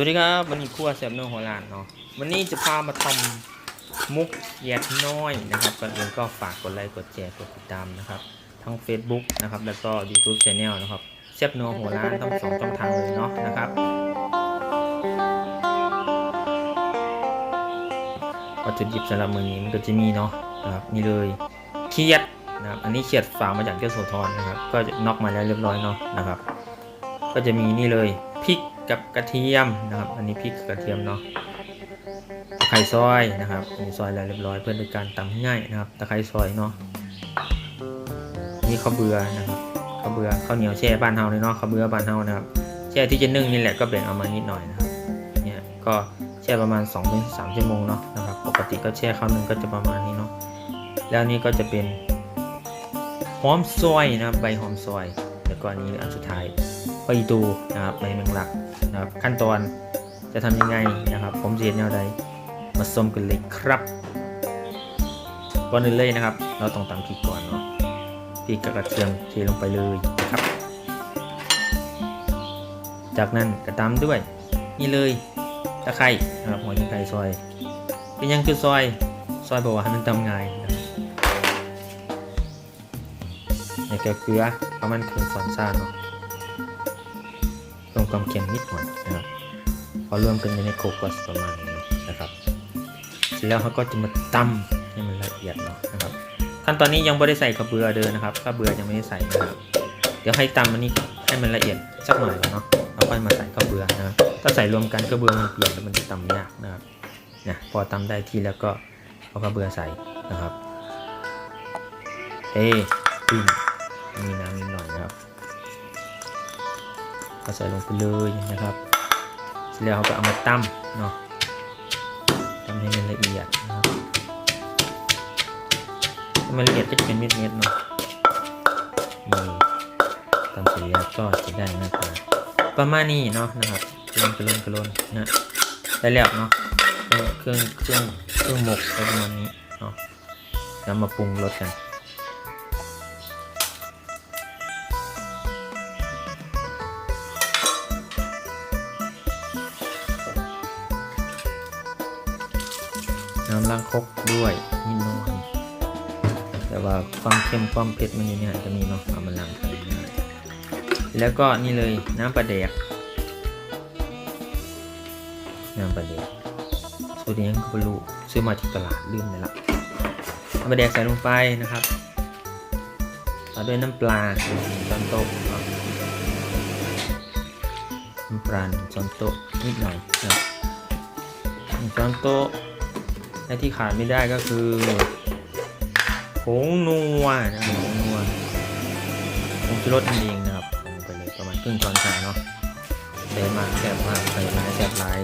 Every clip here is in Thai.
วัสดีครับวันนี้ครัวแซมเนอร์โฮลานเนาะวันนี้จะพามาทำมุกแยดน้อยนะครับก่อนอื่นก็ฝากกดไลค์กดแชร์กดติดตามนะครับทั้ง Facebook นะครับแล้วก็ YouTube Channel นะครับแซมเนอร์โฮลานทั้งสองช่องทางเลยเนาะนะครับวัตถุดิบสำหรับมือนี้มันก็จะมีเนาะนะครับนี่เลยเขียดนะครับอันนี้เขียดฝากมาจากเจ้าโสธรนะครับ ก็จะน็อกมาแล้วเรียบร้อยเนาะนะครับ ก็จะมีนี่เลยพริก กับกระเทียมนะครับ อันนี้พริกกระเทียมเนาะตะไคร้ซอยนะครับอันนี้ซอยแล้วเรียบร้อยเพื่อเป็นการตำง่ายนะครับตะไคร้ซอยเนาะนี่ข้าวเบื่อนะครับข้าวเบื่อข้าวเหนียวแช่บ้านเฮาเลยเนาะข้าวเบื่อบ้านเฮานะครับแช่ที่จะนึ่งนี่แหละก็แบ่งเอามานิดหน่อยนะครับเนี่ยก็แช่ประมาณ2-3ถึง3ชั่วโมงเนาะนะครับปกติก็แช่ข้าวนึงก็จะประมาณนี้เนาะแล้วนี่ก็จะเป็นหอมซอยนะครับใบหอมซอยแล้วก็อันนี้อันสุดท้าย ไปดูนะครับใบแมงลักนะครับขั้นตอนจะทำยังไงนะครับ ผมจะเห็นแนวใดมาชมกันเลยครับก่อนอื่นเลยนะครับ เราต้องตำพริกก่อนเนาะพริกกับกระเทียมเทลงไปเลยนะครับ จากนั้นกระตามด้วย นี่เลยตะไคร้นะครับหัวยิงไก่ซอย เป็นยังคือซอยซอยบอกว่าให้มันตำง่ายนะครับแล้วเกลือประมาณครึ่งช้อนชาเนาะ มความเค็มนิดหน่อยนะครับพอรวมกันอยู่ในโคกก็ประมาณนี้นะครับเสร็จแล้วเขาก็จะมาตำให้มันละเอียดเนาะนะครับขั้นตอนนี้ยังไม่ได้ใส่กระเบือเดินนะครับกระเบือยังไม่ได้ใส่นะครับเดี๋ยวให้ตำอันนี้ให้มันละเอียดสักหน่อยเนาะแล้วค่อยมาใส่กระเบือนะครับถ้าใส่รวมกันกระเบือมันเปลี่ยนแล้วมันจะตำยากนะครับนะพอตำได้ที่แล้วก็เอากระเบือใส่นะครับเฮ้ปิ้งมีน้ำนิดหน่อย ก็ใส่ลงไปเลยนะครับ เสร็จแล้วเราก็เอามาตั้มเนาะตั้มให้มันละเอียดนะครับมันละเอียดก็จะเป็นเม็ดๆเนาะนี่ตั้มเสร็จแล้วก็จะได้หน้าตาประมาณนี้เนาะนะครับกระลนกระลนกระลนนะได้แล้วเนาะเครื่องเครื่องเครื่องหมกประมาณนี้เนาะแล้วมาปรุงรสกัน น้ำล้างคกด้วยนิดหน่อย แต่ว่าความเค็มความเผ็ดมันอยู่เนี่ยจะมีเนาะเอามาล้างกันได้แล้วก็นี่เลยน้ำปลาแดก น้ำปลาแดกสูตรนี้ก็ไม่รู้ซื้อมาที่ตลาดลืมเลยละน้ำปลาแดกใส่ลงไปนะครับต่อด้วยน้ำปลาหนึ่งช้อนโต๊ะน้ำปลาหนึ่งช้อนโต๊ะนิดหน่อยนะครับหนึ่งช้อนโต๊ะ และที่ขาดไม่ได้ก็คือผงนัวนะครับผงนัวผงชูรสนั่นเองนะครับลงไปเลยประมาณครึ่งช้อนชาเนาะใส่มาแซ่บมากใส่ร้ายแซ่บร้าย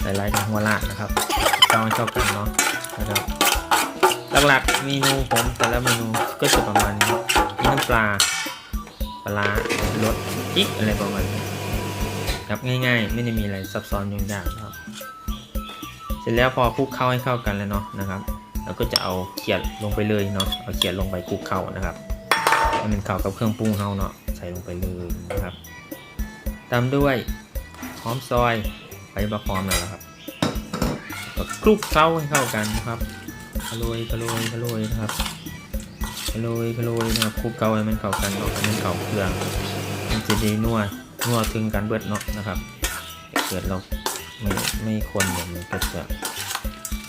ใส่ร้ายทั้งหัวลาดนะครับเจ้าชอบกันเนาะนะครับหลักๆเมนูผมแต่ละเมนูก็จะประมาณนี้มีน้ำปลาปลาร้ารสพริกอะไรประมาณนี้ครับง่ายๆ ไม่ได้มีอะไรซับซ้อนยุ่งยากนะครับ เสร็จแล้วพอคลุกเข้าให้เข้ากันแล้วเนาะนะครับเราก็จะเอาเขียดลงไปเลยเนาะเอาเขียดลงไปคลุกเข้านะครับให้มันเข้ากับเครื่องปรุงเฮาเนาะใส่ลงไปเลยนะครับ ตามด้วยหอมซอยใบบะหอมนั่นะครับก็คลุกเข้าให้เข้ากันนะครับกระโรยกระโรยกระโรยนะครับกระโรยกระโรยนะครับคลุกเข้าให้มันเข้ากันเนาะให้มันเข้าเครื่องมันจะได้นัวนัวถึงกันเบิดเนาะนะครับเกิดเรา ไม่ไม่ควรเนี่ยมันก็จะ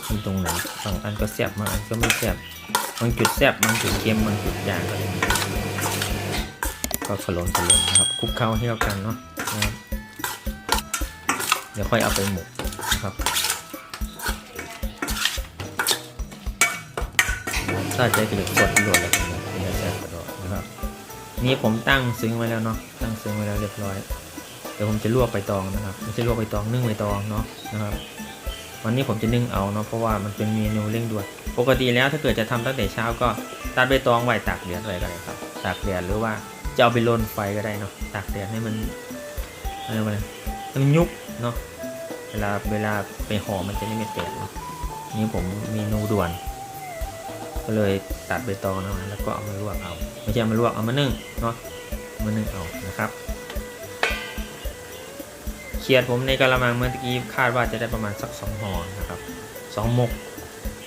มีตรงไหนบางอันก็แซ่บบางอันก็ไม่แซ่บบางจุดแซ่บบางจุดเค็มบางจุดจางอะไรอย่างเงี้ยก็ขลนขลนนะครับคลุกเข้าให้เข้ากันเนาะนะครับเดี๋ยวค่อยเอาไปหมกนะครับถ้าใจกระดูกสดที่โดนแล้วเนี่ยเป็นแซ่บกระโดดนะครับนี่ผมตั้งซึ้งไว้แล้วเนาะตั้งซึ้งไว้แล้วเรียบร้อย ดี๋ยวผมจะลวกใบตองนะครับไม่ใช่ลวกใบตองนึ่งใบตองเนาะนะครับ วันนี้ผมจะนึ่งเอาเนาะเพราะว่ามันเป็นเมนูเร่งด่วนปกติแล้วถ้าเกิดจะทำตั้งแต่เช้าก็ตัดใบตองไว้ตากแดดไว้ก็ได้ครับตากแดดหรือว่าจะเอาไปลนไฟก็ได้เนาะตากแดดให้มันอะไรวะเนี่ยให้มันยุบเนาะเวลาเวลาไปห่อมันจะได้ไม่แตกเนาะนี่ผมเมนูด่วน ก็เลยตัดใบตองนะแล้วก็เอามาลวกเอา ไม่ใช่เอามาลวกเอามานึ่งเนาะมานึ่งเอานะครับ ขียดผมในกะละมังเมื่อกี้คาดว่าจะได้ประมาณสักสองห่อนะครับสองหมก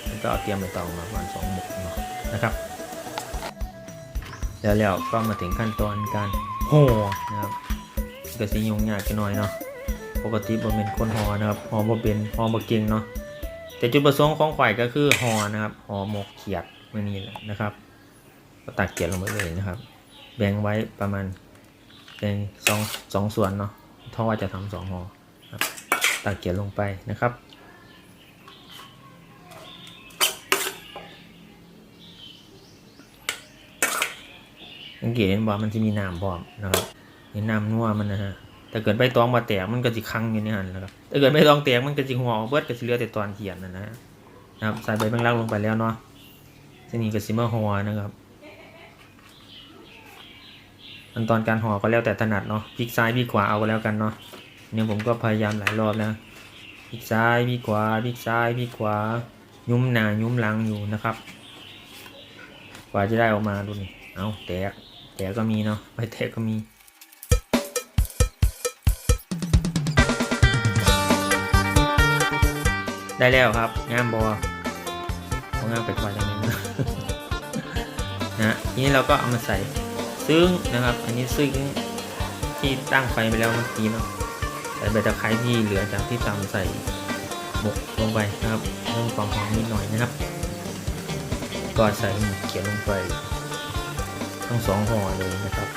แล้วก็เอาเตรียมใบตองมาประมาณสองหมกเนาะนะครับแล้วแล้วก็มาถึงขั้นตอนการห่อนะครับก็สิยุ่งยากกันหน่อยเนาะปกติบ่เป็นคนห่อนะครับห่อบ่เป็นห่อบ่เก่งเนาะแต่จุดประสงค์ของข่อยก็คือห่อนะครับห่อหมกเขียดมื่อนี้แหละนะครับก็ตักเขียดลงไปเลยนะครับ แบ่งไว้ประมาณเป็นสองสองส่วนเนาะ เพราะว่าจะทำสองหอครับตักเขียดลงไปนะครับ สังเกตเห็นว่ามันจะมีน้ำพร้อมนะครับเห็นน้ำนัวมันนะฮะถ้าเกิดใบตองมาแตกมันก็จะคังอยู่ในหันนะครับถ้าเกิดใบตองแตกมันก็จะหัวอเบิดก็จะเหลือแต่ตอนเขียนนะนะนะครับใส่ใบแมงลักลงไปแล้วเนาะทีนี้ก็ซิมาห่อนะครับ ขั้นตอนการห่อก็แล้วแต่ถนัดเนาะพลิกซ้ายพลิกขวาเอาก็แล้วกันเนาะเนี่ยผมก็พยายามหลายรอบแล้วพลิกซ้ายพลิกขวาพลิกซ้ายพลิกขวา ยุ้มหนายุ้มหลังอยู่นะครับกว่าจะได้ออกมาดูนี่เอาแตกแต่ก็มีเนาะไม่แตกก็มีได้แล้วครับงามบอของงามไปกว่าอย่างนี้นะนะทีนี้เราก็เอามาใส่ ซึ้งนะครับ อันนี้ซึ้งที่ตั้งไฟไปแล้วเมื่อกี้เนาะใส่ใบตะไคร้ที่เหลือจากที่ตำใส่หมกลงไปนะครับเพิ่มความหอมนิดหน่อยนะครับ ก็ใส่หมูเขียวลงไปทั้งสองห่อเลยนะครับ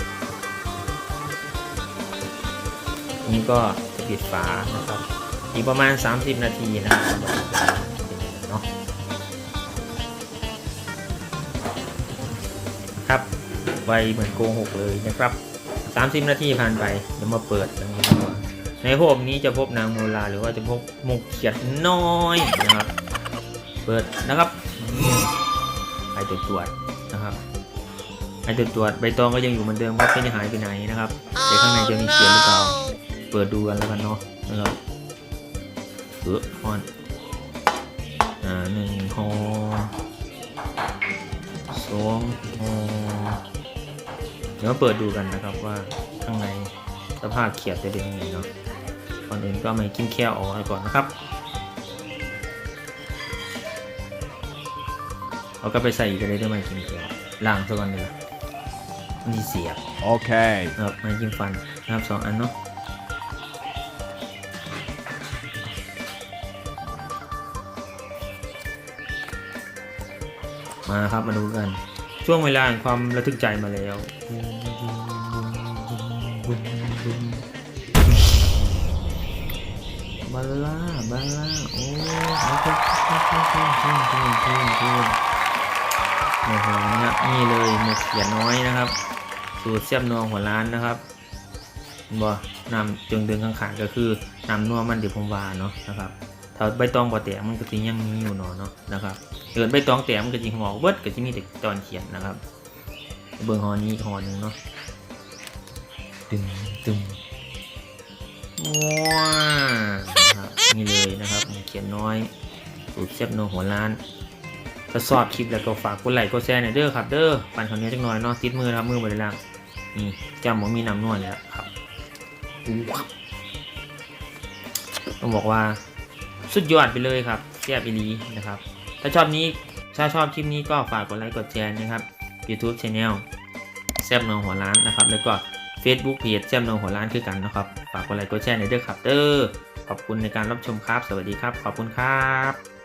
นี่ก็จะปิดฝานะครับ อีกประมาณ 30 นาทีนะครับเนาะ ไวเหมือนโกหกเลยนะครับ 30 นาทีผ่านไปเดี๋ยวมาเปิดกันดีกว่าในโฮมนี้จะพบนางโมลาหรือว่าจะพบหมกเขียดน้อยนะครับ เปิดนะครับไปตรวจตรวจนะครับไอตัวตรวจใบตองก็ยังอยู่เหมือนเดิมครับไม่ได้หายไปไหนนะครับแต่ข้างในจะมีเขียนหรือเปล่าเปิดดูกันแล้วกันเนาะนะครับเออฮอนอ่าหนึ่งฮอสองฮอ เดี๋ยวมาเปิดดูกันนะครับว่าข้างในสภาพเขียดจะเป็นยังไงเนาะก่อนอื่นก็มากินแค่ออกก่อนนะครับเอาก็ไปใส่อีกเลยได้ไหมกินแค่ล้างซะก่อนเลยมันมีเสียบ Okay. นะครับไม้จิ้มฟันนะครับสองอันเนาะมาครับมาดูกัน ช่วงเวลาแห่งความระทึกใจมาแล้ว บาล่า บาล่า โอ้เอาไปขึ้นขึ้นขึ้นขึ้นขึ้นขึ้นขึ้นโอ้โหนะครับนี่เลยหมกเขียนน้อยนะครับ สูตรเสียบนัวหัวร้านนะครับบ่นำจึงดึงข้างๆก็คือนำนัวมันเดี๋ยวผมวาเนาะนะครับถ้าใบตองบ่แตกมันก็สิยังมีอยู่เนาะเนาะนะครับ เกิดใบตองแตกมันก็สิงหอกเบิร์ดก็สิมีแต่ตอนเขียนนะครับ เบิ่งหอนี้อีกหอหนึงเนาะตึงตึงว้านะครับนี่เลยนะครับเขียนน้อยสูตรเสียบนัวหัวร้านถ้าชอบคลิปแล้วก็ฝากกดไลค์กดแชร์หน่อยเด้อครับเด้อปั่นคำนี้จักหน่อยเนาะติดมือครับมือบริล่างนี่จำผมมีน้ำนวดแล้วครับว้าต้องบอกว่าสุดยอดไปเลยครับเสียบอีลีนะครับ ถ้าชอบนี้ถ้าชอบคลิปนี้ก็ฝากกดไลค์กดแชร์นะครับ YouTube Channel แซมนองหัวร้านนะครับ แล้วก็ Facebook Page แซมนองหัวร้านคือกันนะครับฝากกดไลค์กดแชร์ในเด้อครับเด้อขอบคุณในการรับชมครับ สวัสดีครับ ขอบคุณครับ